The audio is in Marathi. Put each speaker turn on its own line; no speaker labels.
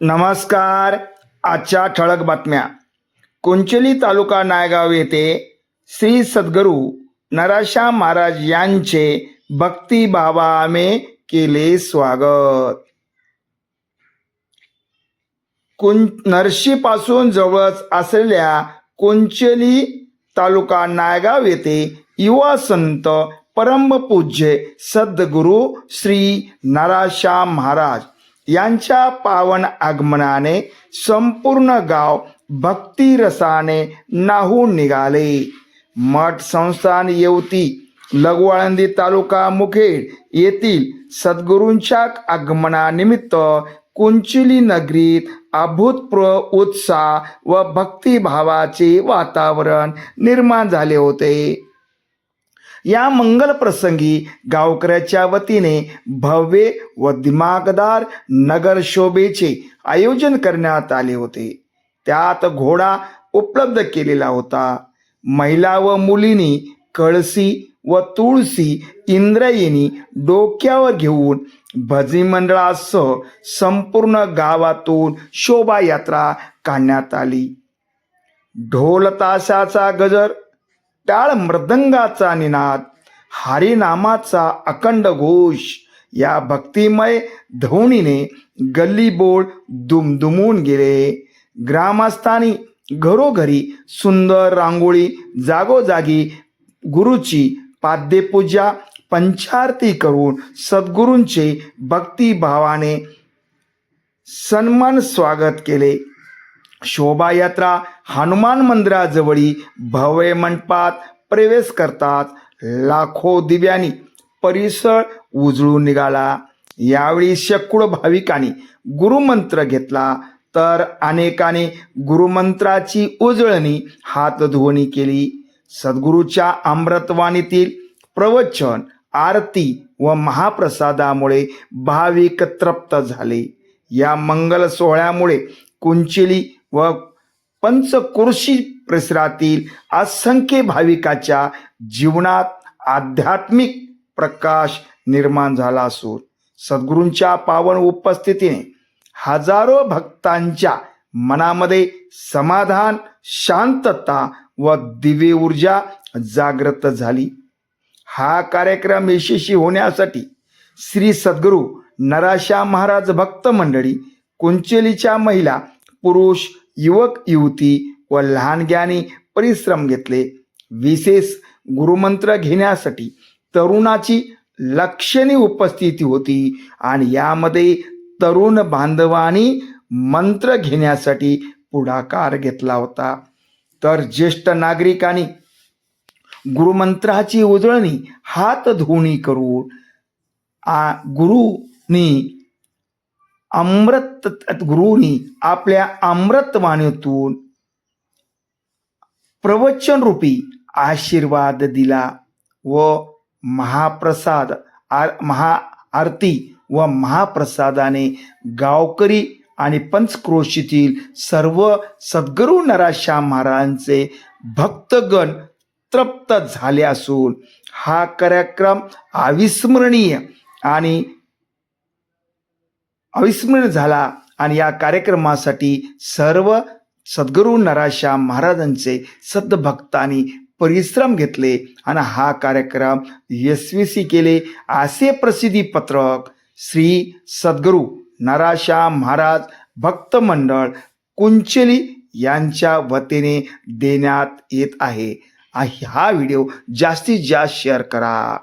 नमस्कार. आजच्या ठळक बातम्या. कुंचली तालुका नायगाव येथे श्री सद्गुरू नराशा महाराज यांचे भक्तिभावाने केले स्वागत. कुं नरशीपासून जवळच असलेल्या कुंचली तालुका नायगाव येथे युवा संत परमपूज्य सद्गुरू श्री नराशा महाराज यांच्या पावन आगमनाने संपूर्ण गाव भक्तिरसाने नाहून निघाले. मठ संस्थान येवती लगवाळंदी तालुका मुखेड येथील सद्गुरूंच्या आगमनानिमित्त कुंचिली नगरीत अभूतपूर्व उत्साह व भक्तिभावाचे वातावरण निर्माण झाले होते. या मंगल प्रसंगी गावकऱ्याच्या वतीने भव्य व दिमागदार नगर शोभेचे आयोजन करण्यात आले होते. त्यात घोडा उपलब्ध केलेला होता. महिला व मुलींनी कळसी व तुळशी इंद्रायणी डोक्यावर घेऊन भजी मंडळासह संपूर्ण गावातून शोभायात्रा काढण्यात आली. ढोल ताशाचा गजर टाळ मृदंगाचा निनाद हरिनामाचा अखंड घोष या भक्तिमय धोनीने गल्ली बोळ दुमदुमून गेले. ग्रामस्थांनी घरोघरी सुंदर रांगोळी जागोजागी गुरुची पाद्यपूजा पंचारती करून सद्गुरूंचे भक्तिभावाने सन्मान स्वागत केले. शोभायात्रा हनुमान मंदिराजवळी भव्य मंडपात प्रवेश करतात लाखो दिव्यांनी. परिसर उजळून निघाला. यावेळी शेकडो भाविकांनी गुरुमंत्र घेतला. तर अनेकांनी गुरुमंत्राची उजळणी हातधुवणी केली. सद्गुरूच्या अमृतवाणीतील प्रवचन आरती व महाप्रसादामुळे भाविक तृप्त झाले. या मंगल सोहळ्यामुळे कुंचिली व पंचकुर्शी परिसरातील असंख्य भाविकाच्या जीवनात आध्यात्मिक प्रकाश निर्माण झाला असून सद्गुरूंच्या पावन उपस्थितीने हजारो भक्तांच्या मनामध्ये समाधान शांतता व दिव्य ऊर्जा जागृत झाली. हा कार्यक्रम यशस्वी होण्यासाठी श्री सद्गुरू नराशा महाराज भक्त मंडळी कुंचलीच्या महिला पुरुष युवक युवती व लहानग्याने परिश्रम घेतले. विशेष गुरुमंत्र घेण्यासाठी तरुणाची लक्षणीय उपस्थिती होती आणि यामध्ये तरुण बांधवांनी मंत्र घेण्यासाठी पुढाकार घेतला होता. तर ज्येष्ठ नागरिकांनी गुरुमंत्राची उजळणी हात धुणी करून आ गुरुनी अमृत गुरुनी आपल्या अमृतवाणीतून प्रवचन रूपी आशीर्वाद दिला व महाप्रसाद आर महा आरती व महाप्रसादाने गावकरी आणि पंचक्रोशीतील सर्व सद्गुरू नराशा महाराजांचे भक्तगण तृप्त झाले असून हा कार्यक्रम अविस्मरणीय आणि अविस्मरणीय झाला आणि या कार्यक्रमासाठी सर्व सद्गुरू नराशा महाराजांचे सद्भक्तांनी परिश्रम घेतले आणि हा कार्यक्रम यशस्वी केले असे प्रसिद्धी पत्रक श्री सद्गुरू नराशा महाराज भक्त मंडळ कुंचली यांच्या वतीने देण्यात येत आहे. हा व्हिडिओ जास्तीत जास्त शेअर करा.